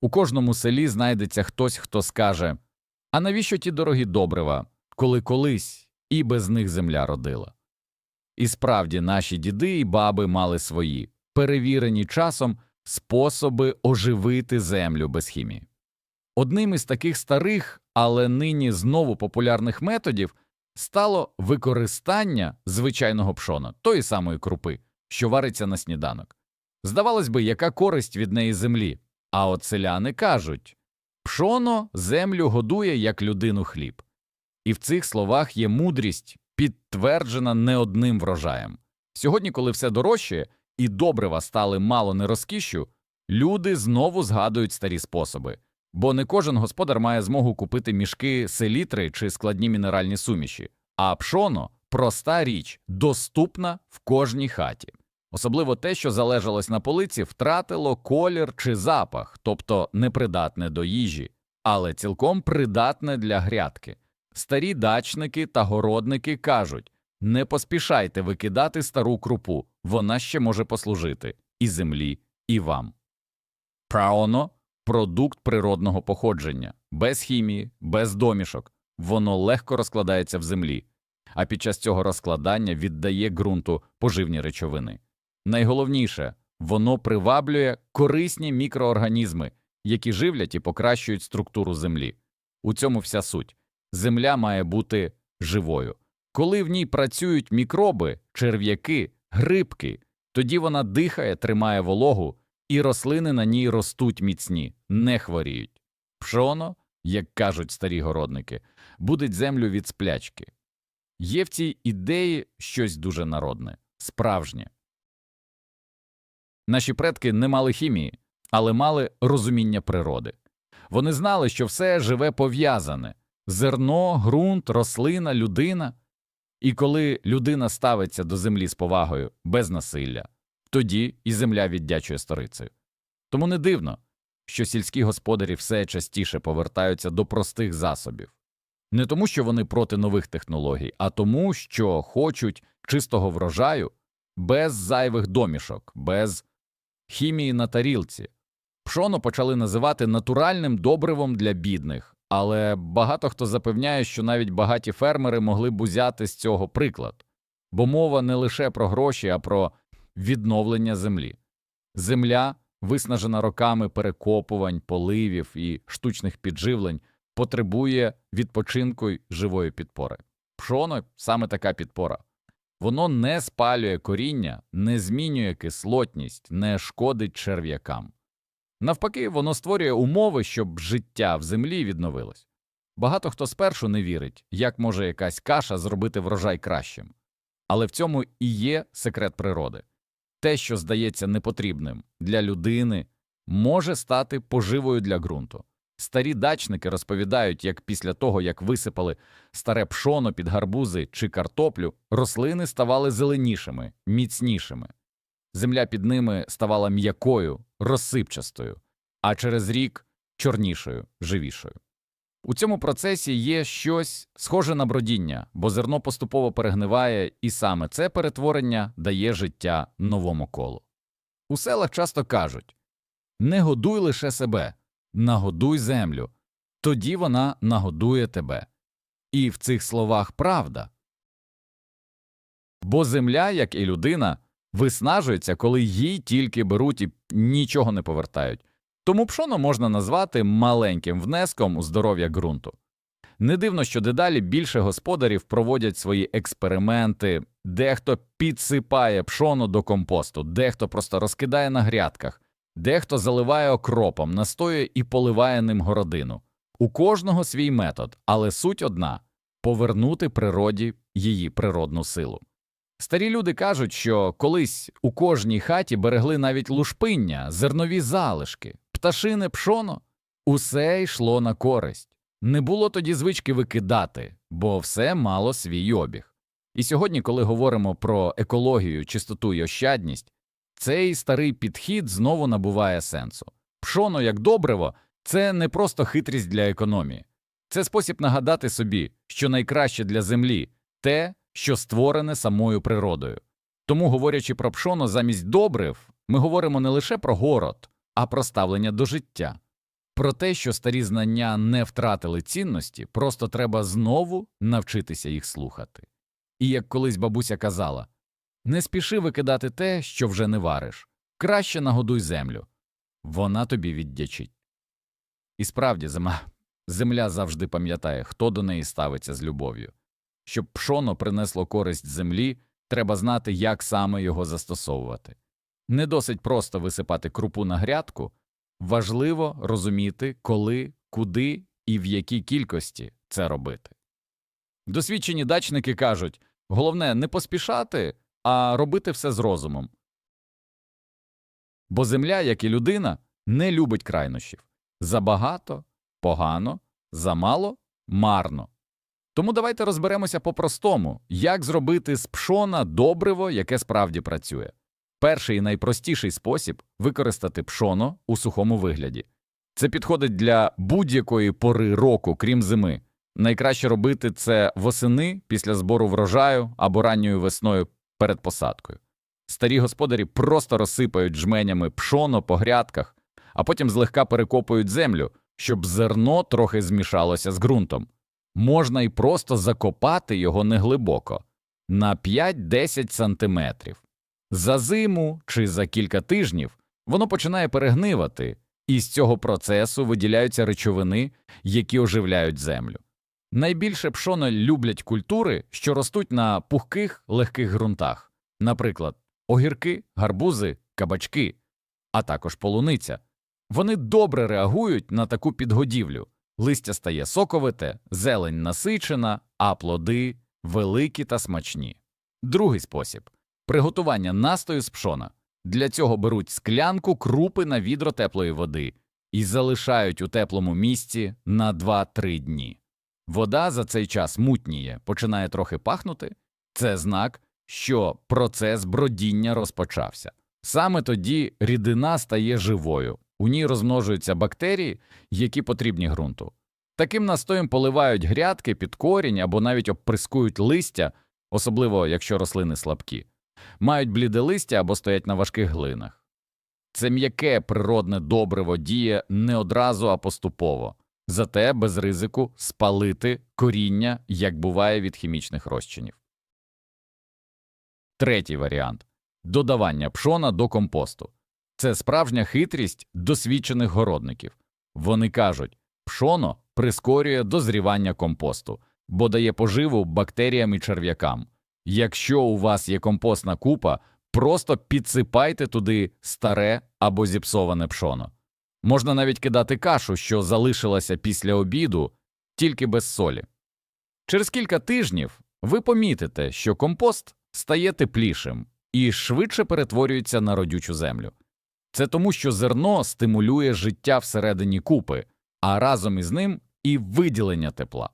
У кожному селі знайдеться хтось, хто скаже А навіщо ті дорогі добрива, коли колись і без них земля родила? І справді наші діди і баби мали свої, перевірені часом, способи оживити землю без хімії. Одним із таких старих, але нині знову популярних методів стало використання звичайного пшона, тої самої крупи, що вариться на сніданок. Здавалось би, яка користь від неї землі? А от селяни кажуть пшоно землю годує, як людину хліб. І в цих словах є мудрість, підтверджена не одним врожаєм. Сьогодні, коли все дорожчає і добрива стали мало не розкішшю, люди знову згадують старі способи, бо не кожен господар має змогу купити мішки селітри чи складні мінеральні суміші, а пшоно проста річ, доступна в кожній хаті. Особливо те, що залежалось на полиці, втратило колір чи запах, тобто непридатне до їжі, але цілком придатне для грядки. Старі дачники та городники кажуть не поспішайте викидати стару крупу, вона ще може послужити і землі, і вам. Праоно продукт природного походження, без хімії, без домішок, воно легко розкладається в землі, а під час цього розкладання віддає ґрунту поживні речовини. Найголовніше воно приваблює корисні мікроорганізми, які живлять і покращують структуру землі. У цьому вся суть. Земля має бути живою. Коли в ній працюють мікроби, черв'яки, грибки, тоді вона дихає, тримає вологу, і рослини на ній ростуть міцні, не хворіють. Пшоно, як кажуть старі городники, будить землю від сплячки. Є в цій ідеї щось дуже народне, справжнє. Наші предки не мали хімії, але мали розуміння природи. Вони знали, що все живе пов'язане зерно, ґрунт, рослина, людина. І коли людина ставиться до землі з повагою, без насилля, тоді і земля віддячує сторицею. Тому не дивно, що сільські господарі все частіше повертаються до простих засобів. Не тому, що вони проти нових технологій, а тому, що хочуть чистого врожаю без зайвих домішок, без хімії на тарілці. Пшоно почали називати натуральним добривом для бідних, але багато хто запевняє, що навіть багаті фермери могли б узяти з цього приклад, бо мова не лише про гроші, а про відновлення землі. Земля, виснажена роками перекопувань, поливів і штучних підживлень, потребує відпочинку й живої підпори. Пшоно саме така підпора. Воно не спалює коріння, не змінює кислотність, не шкодить черв'якам. Навпаки, воно створює умови, щоб життя в землі відновилось. Багато хто спершу не вірить, як може якась каша зробити врожай кращим. Але в цьому і є секрет природи. Те, що здається непотрібним для людини, може стати поживою для ґрунту. Старі дачники розповідають, як після того, як висипали старе пшоно під гарбузи чи картоплю, рослини ставали зеленішими, міцнішими. Земля під ними ставала м'якою, розсипчастою, а через рік чорнішою, живішою. У цьому процесі є щось схоже на бродіння, бо зерно поступово перегниває, і саме це перетворення дає життя новому колу. У селах часто кажуть не годуй лише себе, нагодуй землю, тоді вона нагодує тебе. І в цих словах правда. Бо земля, як і людина, виснажується, коли їй тільки беруть і нічого не повертають. Тому пшоно можна назвати маленьким внеском у здоров'я ґрунту. Не дивно, що дедалі більше господарів проводять свої експерименти, дехто підсипає пшоно до компосту, дехто просто розкидає на грядках, дехто заливає окропом, настоює і поливає ним городину. У кожного свій метод, але суть одна повернути природі її природну силу. Старі люди кажуть, що колись у кожній хаті берегли навіть лушпиння, зернові залишки, пташине пшоно, усе йшло на користь. Не було тоді звички викидати, бо все мало свій обіг. І сьогодні, коли говоримо про екологію, чистоту і ощадність, цей старий підхід знову набуває сенсу. Пшоно як добриво це не просто хитрість для економії, це спосіб нагадати собі, що найкраще для землі те, що створене самою природою. Тому, говорячи про пшоно замість добрив, ми говоримо не лише про город, а про ставлення до життя. Про те, що старі знання не втратили цінності, просто треба знову навчитися їх слухати. І як колись бабуся казала не спіши викидати те, що вже не вариш, краще нагодуй землю. Вона тобі віддячить. І справді, зима, земля завжди пам'ятає, хто до неї ставиться з любов'ю. Щоб пшоно принесло користь землі, треба знати, як саме його застосовувати. Не досить просто висипати крупу на грядку, важливо розуміти, коли, куди і в якій кількості це робити. Досвідчені дачники кажуть головне не поспішати, а робити все з розумом. Бо земля, як і людина, не любить крайнощів забагато погано, замало марно. Тому давайте розберемося по-простому, як зробити з пшона добриво, яке справді працює. Перший і найпростіший спосіб використати пшоно у сухому вигляді. Це підходить для будь-якої пори року, крім зими. Найкраще робити це восени після збору врожаю або ранньою весною перед посадкою. Старі господарі просто розсипають жменями пшоно по грядках, а потім злегка перекопують землю, щоб зерно трохи змішалося з ґрунтом. Можна й просто закопати його неглибоко на 5-10 сантиметрів. За зиму чи за кілька тижнів воно починає перегнивати, і з цього процесу виділяються речовини, які оживляють землю. Найбільше пшоно люблять культури, що ростуть на пухких легких ґрунтах, наприклад, огірки, гарбузи, кабачки, а також полуниця. Вони добре реагують на таку підгодівлю. Листя стає соковите, зелень насичена, а плоди великі та смачні. Другий спосіб приготування настою з пшона. Для цього беруть склянку крупи на відро теплої води і залишають у теплому місці на 2-3 дні. Вода за цей час мутніє, починає трохи пахнути. Це знак, що процес бродіння розпочався. Саме тоді рідина стає живою, у ній розмножуються бактерії, які потрібні ґрунту. Таким настоєм поливають грядки під корінь або навіть обприскують листя, особливо якщо рослини слабкі, мають бліде листя або стоять на важких глинах. Це м'яке природне добриво діє не одразу, а поступово, зате без ризику спалити коріння, як буває від хімічних розчинів. Третій варіант додавання пшона до компосту. Це справжня хитрість досвідчених городників. Вони кажуть, пшоно прискорює дозрівання компосту, бо дає поживу бактеріям і черв'якам. Якщо у вас є компостна купа, просто підсипайте туди старе або зіпсоване пшоно. Можна навіть кидати кашу, що залишилася після обіду, тільки без солі. Через кілька тижнів ви помітите, що компост стає теплішим і швидше перетворюється на родючу землю. Це тому, що зерно стимулює життя всередині купи, а разом із ним і виділення тепла.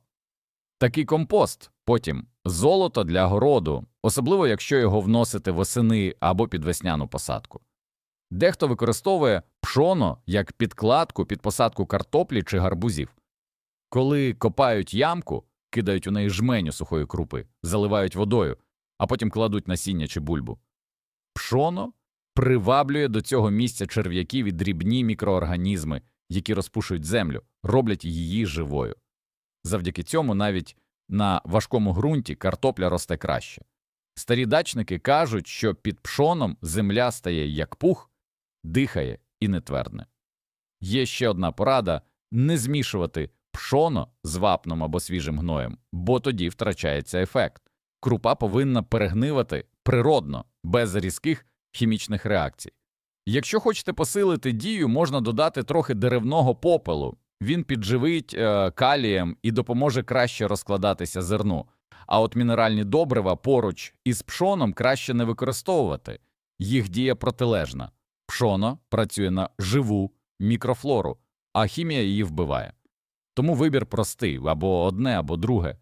Такий компост потім золото для городу, особливо якщо його вносити восени або під весняну посадку. Дехто використовує пшоно як підкладку під посадку картоплі чи гарбузів. Коли копають ямку, кидають у неї жменю сухої крупи, заливають водою, а потім кладуть насіння чи бульбу. Пшоно приваблює до цього місця черв'яків і дрібні мікроорганізми, які розпушують землю, роблять її живою. Завдяки цьому навіть на важкому ґрунті картопля росте краще. Старі дачники кажуть, що під пшоном земля стає як пух, дихає і не твердне. Є ще одна порада не змішувати пшоно з вапном або свіжим гноєм, бо тоді втрачається ефект. Крупа повинна перегнивати природно, без різких хімічних реакцій. Якщо хочете посилити дію, можна додати трохи деревного попелу. Він підживить е, калієм і допоможе краще розкладатися зерну. А от мінеральні добрива поруч із пшоном краще не використовувати. Їх дія протилежна. Пшоно працює на живу мікрофлору, а хімія її вбиває. Тому вибір простий або одне, або друге.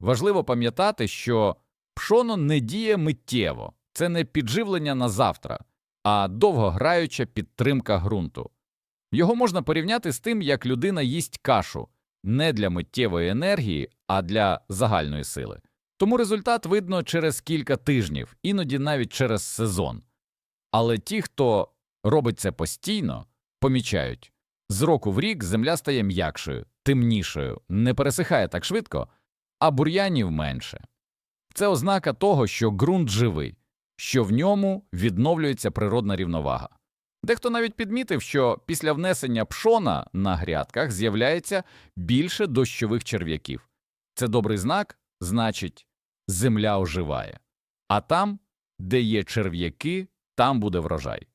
Важливо пам'ятати, що пшоно не діє миттєво, це не підживлення на завтра, а довгограюча підтримка ґрунту. Його можна порівняти з тим, як людина їсть кашу не для миттєвої енергії, а для загальної сили. Тому результат видно через кілька тижнів, іноді навіть через сезон. Але ті, хто робить це постійно, помічають з року в рік земля стає м'якшою, темнішою, не пересихає так швидко, а бур'янів менше. Це ознака того, що ґрунт живий, що в ньому відновлюється природна рівновага. Дехто навіть підмітив, що після внесення пшона на грядках з'являється більше дощових черв'яків. Це добрий знак, значить, земля оживає. А там, де є черв'яки, там буде врожай.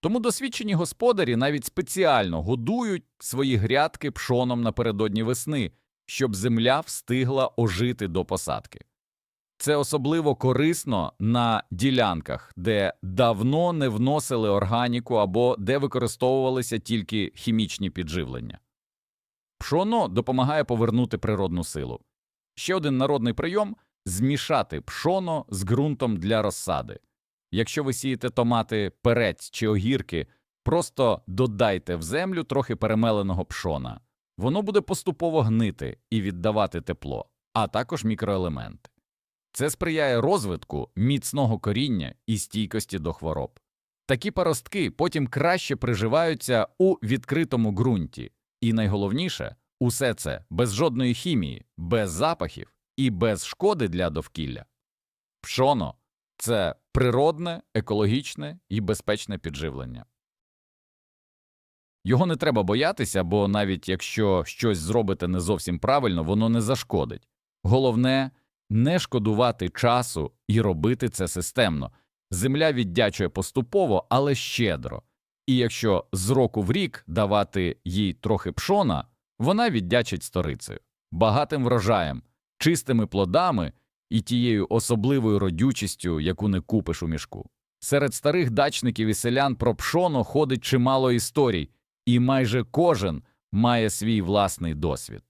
Тому досвідчені господарі навіть спеціально годують свої грядки пшоном напередодні весни, щоб земля встигла ожити до посадки. Це особливо корисно на ділянках, де давно не вносили органіку або де використовувалися тільки хімічні підживлення. Пшоно допомагає повернути природну силу. Ще один народний прийом змішати пшоно з ґрунтом для розсади. Якщо ви сієте томати, перець чи огірки, просто додайте в землю трохи перемеленого пшона. Воно буде поступово гнити і віддавати тепло, а також мікроелементи. Це сприяє розвитку міцного коріння і стійкості до хвороб. Такі паростки потім краще приживаються у відкритому ґрунті, і найголовніше усе це без жодної хімії, без запахів і без шкоди для довкілля. Пшоно це природне, екологічне і безпечне підживлення. Його не треба боятися, бо навіть якщо щось зробите не зовсім правильно, воно не зашкодить. Головне не шкодувати часу і робити це системно. Земля віддячує поступово, але щедро. І якщо з року в рік давати їй трохи пшона, вона віддячить сторицею, багатим врожаєм, чистими плодами і тією особливою родючістю, яку не купиш у мішку. Серед старих дачників і селян про пшоно ходить чимало історій, і майже кожен має свій власний досвід.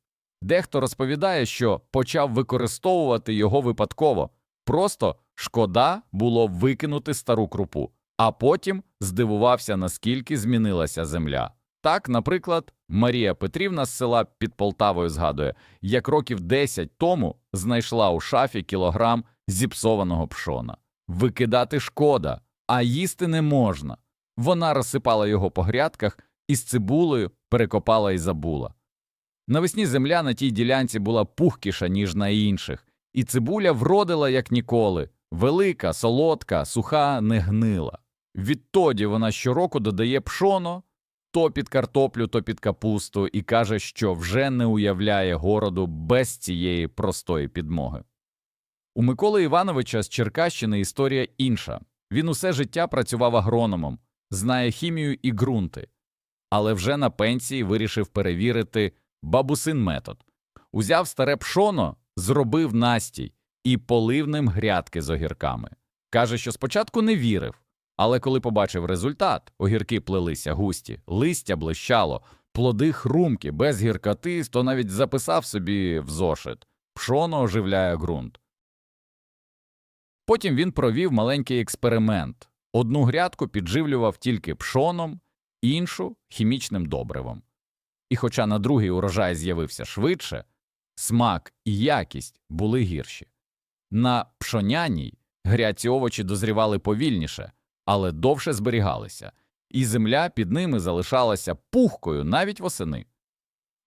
Дехто розповідає, що почав використовувати його випадково, просто шкода було викинути стару крупу, а потім здивувався, наскільки змінилася земля. Так, наприклад, Марія Петрівна з села під Полтавою згадує, як років 10 тому знайшла у шафі кілограм зіпсованого пшона. Викидати шкода, а їсти не можна. Вона розсипала його по грядках і з цибулею перекопала і забула. Навесні земля на тій ділянці була пухкіша, ніж на інших, і цибуля вродила як ніколи велика, солодка, суха, не гнила. Відтоді вона щороку додає пшоно то під картоплю, то під капусту, і каже, що вже не уявляє городу без цієї простої підмоги. У Миколи Івановича з Черкащини історія інша. Він усе життя працював агрономом, знає хімію і ґрунти, але вже на пенсії вирішив перевірити бабусин метод. Узяв старе пшоно, зробив настій і полив ним грядки з огірками. Каже, що спочатку не вірив, але коли побачив результат, огірки плелися густі, листя блищало, плоди хрумкі, без гіркоти, то навіть записав собі в зошит пшоно оживляє ґрунт. Потім він провів маленький експеримент одну грядку підживлював тільки пшоном, іншу хімічним добривом. І хоча на другий урожай з'явився швидше, смак і якість були гірші. На пшоняній грядці овочі дозрівали повільніше, але довше зберігалися, і земля під ними залишалася пухкою навіть восени.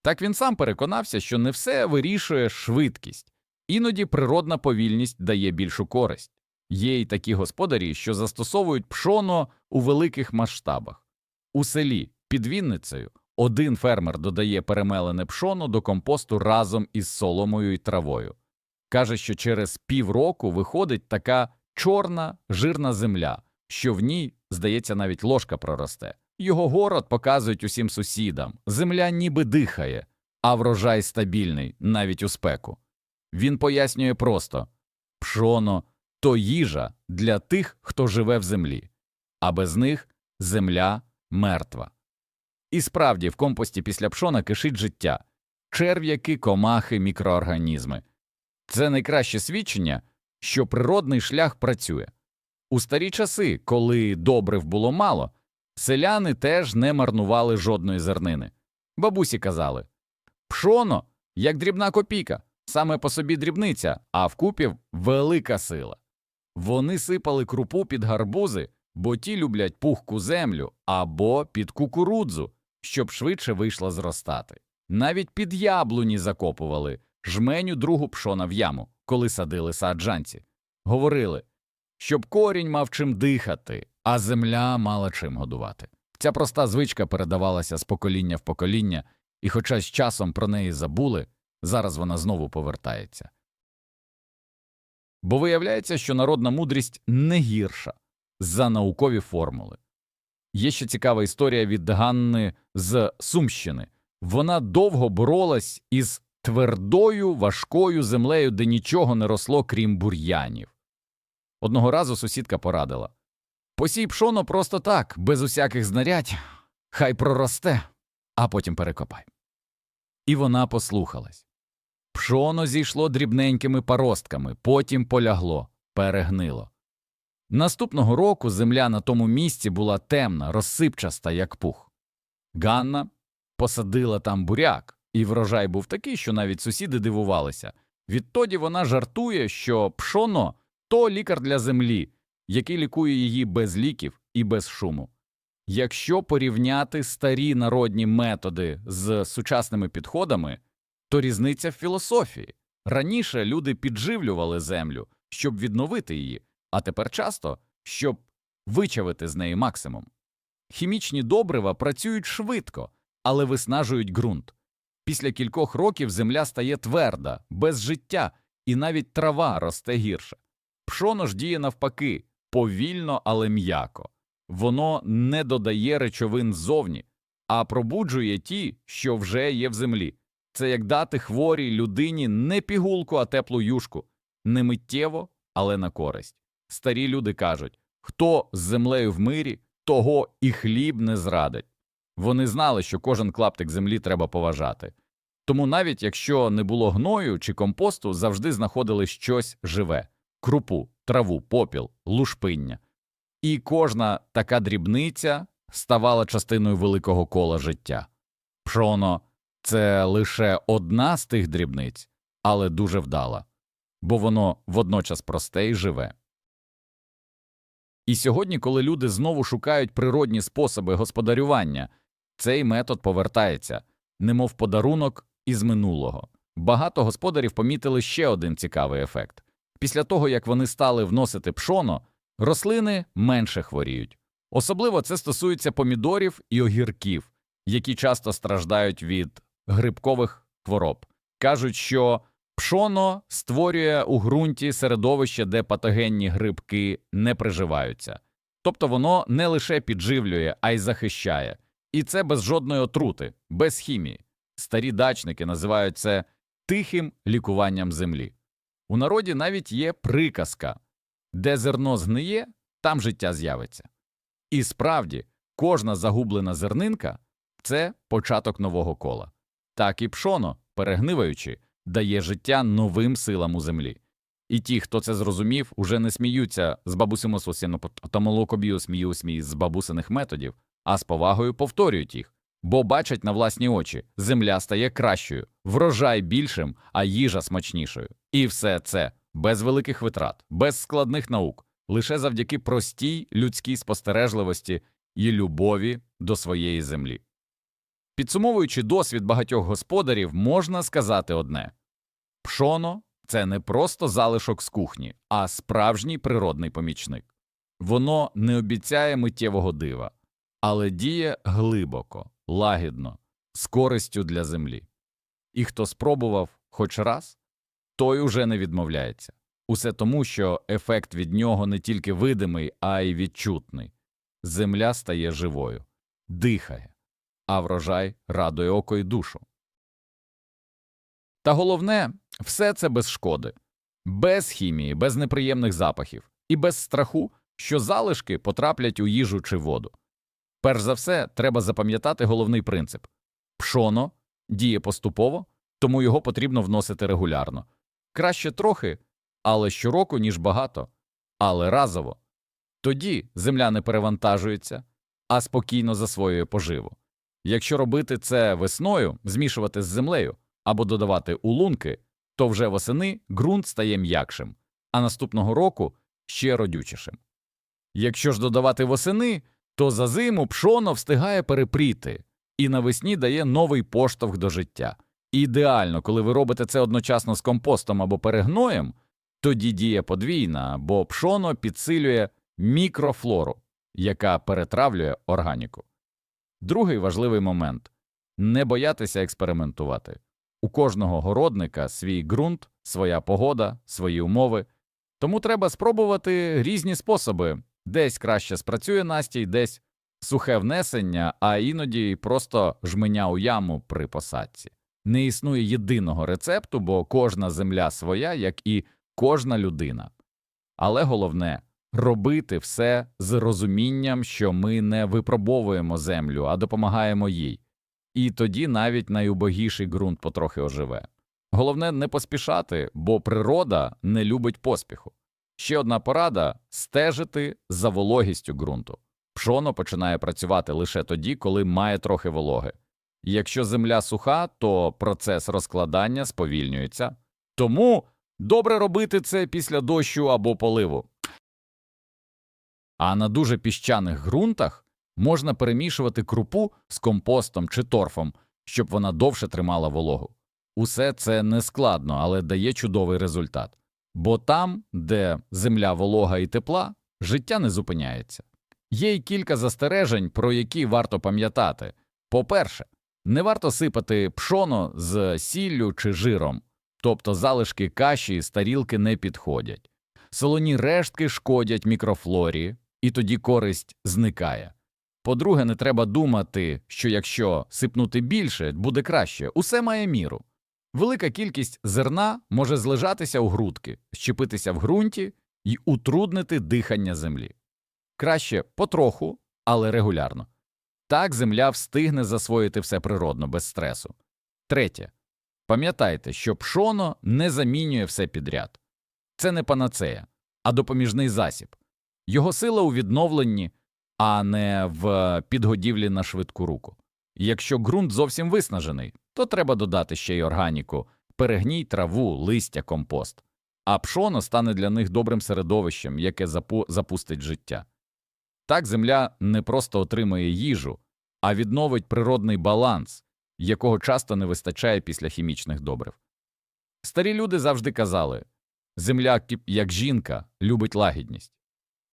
Так він сам переконався, що не все вирішує швидкість, іноді природна повільність дає більшу користь. Є й такі господарі, що застосовують пшоно у великих масштабах. У селі під Вінницею один фермер додає перемелене пшоно до компосту разом із соломою і травою. Каже, що через півроку виходить така чорна жирна земля, що в ній, здається, навіть ложка проросте. Його город показують усім сусідам. Земля ніби дихає, а врожай стабільний навіть у спеку. Він пояснює просто пшоно то їжа для тих, хто живе в землі, а без них земля мертва. І справді в компості після пшона кишить життя, черв'яки, комахи, мікроорганізми. Це найкраще свідчення, що природний шлях працює. У старі часи, коли добрив було мало, селяни теж не марнували жодної зернини. Бабусі казали пшоно, як дрібна копійка, саме по собі дрібниця, а в купів велика сила. Вони сипали крупу під гарбузи, бо ті люблять пухку землю або під кукурудзу, щоб швидше вийшла зростати. Навіть під яблуні закопували жменю другу пшона в яму, коли садили саджанці. Говорили, щоб корінь мав чим дихати, а земля мала чим годувати. Ця проста звичка передавалася з покоління в покоління, і хоча з часом про неї забули, зараз вона знову повертається. Бо виявляється, що народна мудрість не гірша за наукові формули. Є ще цікава історія від Ганни з Сумщини. Вона довго боролась із твердою важкою землею, де нічого не росло, крім бур'янів. Одного разу сусідка порадила Посій пшоно просто так, без усяких знарядь, хай проросте, а потім перекопай. І вона послухалась. Пшоно зійшло дрібненькими паростками, потім полягло, перегнило. Наступного року земля на тому місці була темна, розсипчаста, як пух. Ганна посадила там буряк, і врожай був такий, що навіть сусіди дивувалися. Відтоді вона жартує, що пшоно то лікар для землі, який лікує її без ліків і без шуму. Якщо порівняти старі народні методи з сучасними підходами, то різниця в філософії. Раніше люди підживлювали землю, щоб відновити її, а тепер часто, щоб вичавити з неї максимум. Хімічні добрива працюють швидко, але виснажують ґрунт. Після кількох років земля стає тверда, без життя, і навіть трава росте гірше. Пшоно ж діє навпаки, повільно, але м'яко. Воно не додає речовин ззовні, а пробуджує ті, що вже є в землі. Це як дати хворій людині не пігулку, а теплу юшку, не миттєво, але на користь. Старі люди кажуть хто з землею в мирі, того і хліб не зрадить. Вони знали, що кожен клаптик землі треба поважати. Тому навіть якщо не було гною чи компосту, завжди знаходили щось живе крупу, траву, попіл, лушпиння. І кожна така дрібниця ставала частиною великого кола життя. Пшоно це лише одна з тих дрібниць, але дуже вдала, бо воно водночас просте і живе. І сьогодні, коли люди знову шукають природні способи господарювання, цей метод повертається, немов подарунок із минулого. Багато господарів помітили ще один цікавий ефект. Після того, як вони стали вносити пшоно, рослини менше хворіють. Особливо це стосується помідорів і огірків, які часто страждають від грибкових хвороб. Кажуть, що пшоно створює у ґрунті середовище, де патогенні грибки не приживаються. Тобто воно не лише підживлює, а й захищає. І це без жодної отрути, без хімії. Старі дачники називають це тихим лікуванням землі. У народі навіть є приказка де зерно згниє, там життя з'явиться. І справді, кожна загублена зернинка це початок нового кола. Так і пшоно, перегниваючи, дає життя новим силам у землі. І ті, хто це зрозумів, уже не сміються з бабусимососіно та молокобію смію з бабусиних методів, а з повагою повторюють їх, бо бачать на власні очі земля стає кращою, врожай більшим, а їжа смачнішою. І все це без великих витрат, без складних наук, лише завдяки простій людській спостережливості і любові до своєї землі. Підсумовуючи досвід багатьох господарів, можна сказати одне пшоно це не просто залишок з кухні, а справжній природний помічник. Воно не обіцяє миттєвого дива, але діє глибоко, лагідно, з користю для землі. І хто спробував хоч раз, той уже не відмовляється. Усе тому, що ефект від нього не тільки видимий, а й відчутний. Земля стає живою, дихає, а врожай радує око й душу. Та головне все це без шкоди, без хімії, без неприємних запахів і без страху, що залишки потраплять у їжу чи воду. Перш за все, треба запам'ятати головний принцип пшоно діє поступово, тому його потрібно вносити регулярно. Краще трохи, але щороку, ніж багато, але разово. Тоді земля не перевантажується, а спокійно засвоює поживу. Якщо робити це весною, змішувати з землею або додавати у лунки, то вже восени ґрунт стає м'якшим, а наступного року ще родючішим. Якщо ж додавати восени, то за зиму пшоно встигає перепріти і навесні дає новий поштовх до життя. Ідеально, коли ви робите це одночасно з компостом або перегноєм, тоді діє подвійна, бо пшоно підсилює мікрофлору, яка перетравлює органіку. Другий важливий момент не боятися експериментувати. У кожного городника свій ґрунт, своя погода, свої умови. Тому треба спробувати різні способи. Десь краще спрацює настій, десь сухе внесення, а іноді просто жменя у яму при посадці. Не існує єдиного рецепту, бо кожна земля своя, як і кожна людина. Але головне робити все з розумінням, що ми не випробовуємо землю, а допомагаємо їй. І тоді навіть найубогіший ґрунт потрохи оживе. Головне не поспішати, бо природа не любить поспіху. Ще одна порада стежити за вологістю ґрунту. Пшоно починає працювати лише тоді, коли має трохи вологи. Якщо земля суха, то процес розкладання сповільнюється. Тому добре робити це після дощу або поливу. А на дуже піщаних ґрунтах можна перемішувати крупу з компостом чи торфом, щоб вона довше тримала вологу. Усе це не складно, але дає чудовий результат. Бо там, де земля волога і тепла, життя не зупиняється. Є й кілька застережень, про які варто пам'ятати. По-перше, не варто сипати пшоно з сіллю чи жиром, тобто залишки каші з тарілки не підходять. Солоні рештки шкодять мікрофлорі, і тоді користь зникає. По-друге, не треба думати, що якщо сипнути більше, буде краще. Усе має міру. Велика кількість зерна може злежатися у грудки, щепитися в ґрунті і утруднити дихання землі. Краще потроху, але регулярно. Так земля встигне засвоїти все природно, без стресу. Третє. Пам'ятайте, що пшоно не замінює все підряд. Це не панацея, а допоміжний засіб. Його сила у відновленні, а не в підгодівлі на швидку руку. Якщо ґрунт зовсім виснажений, то треба додати ще й органіку, перегній траву, листя, компост. А пшоно стане для них добрим середовищем, яке запу запустить життя. Так земля не просто отримує їжу, а відновить природний баланс, якого часто не вистачає після хімічних добрив. Старі люди завжди казали земля, як жінка, любить лагідність.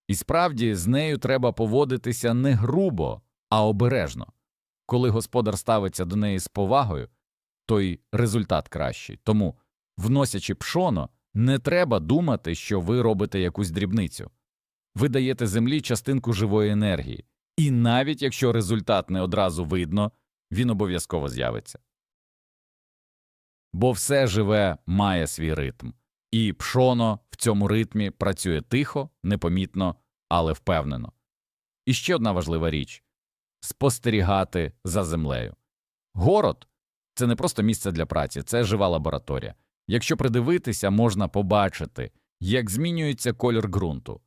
І справді з нею треба поводитися не грубо, а обережно. Коли господар ставиться до неї з повагою, то й результат кращий. Тому, вносячи пшоно, не треба думати, що ви робите якусь дрібницю. Ви даєте землі частинку живої енергії, і навіть якщо результат не одразу видно, він обов'язково з'явиться. Бо все живе має свій ритм, і пшоно в цьому ритмі працює тихо, непомітно, але впевнено. І ще одна важлива річ спостерігати за землею. Город це не просто місце для праці, це жива лабораторія. Якщо придивитися, можна побачити, як змінюється кольор ґрунту,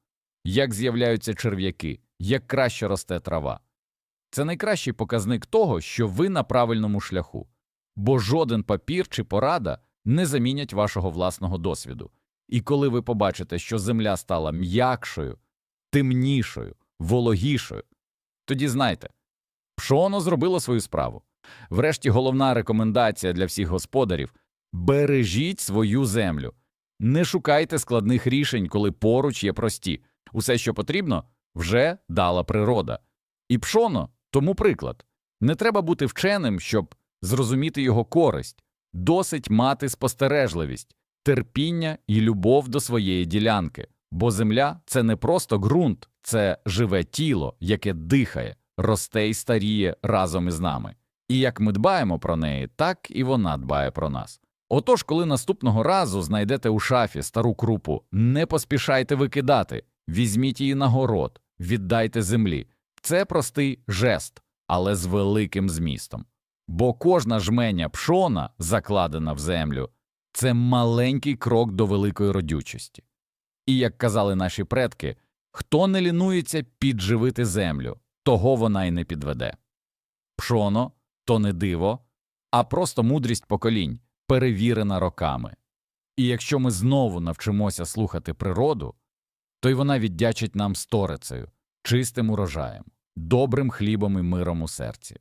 як з'являються черв'яки, як краще росте трава. Це найкращий показник того, що ви на правильному шляху, бо жоден папір чи порада не замінять вашого власного досвіду. І коли ви побачите, що земля стала м'якшою, темнішою, вологішою, тоді знайте, пшоно зробило свою справу. Врешті головна рекомендація для всіх господарів бережіть свою землю, не шукайте складних рішень, коли поруч є прості. Усе, що потрібно, вже дала природа. І пшоно тому приклад. Не треба бути вченим, щоб зрозуміти його користь, досить мати спостережливість, терпіння і любов до своєї ділянки, бо земля це не просто ґрунт, це живе тіло, яке дихає, росте і старіє разом із нами. І як ми дбаємо про неї, так і вона дбає про нас. Отож, коли наступного разу знайдете у шафі стару крупу, не поспішайте викидати, візьміть її на город, віддайте землі. Це простий жест, але з великим змістом. Бо кожна жменя пшона, закладена в землю, це маленький крок до великої родючості. І як казали наші предки, хто не лінується підживити землю, того вона й не підведе. Пшоно то не диво, а просто мудрість поколінь, перевірена роками. І якщо ми знову навчимося слухати природу, то й вона віддячить нам сторицею, чистим урожаєм, добрим хлібом і миром у серці.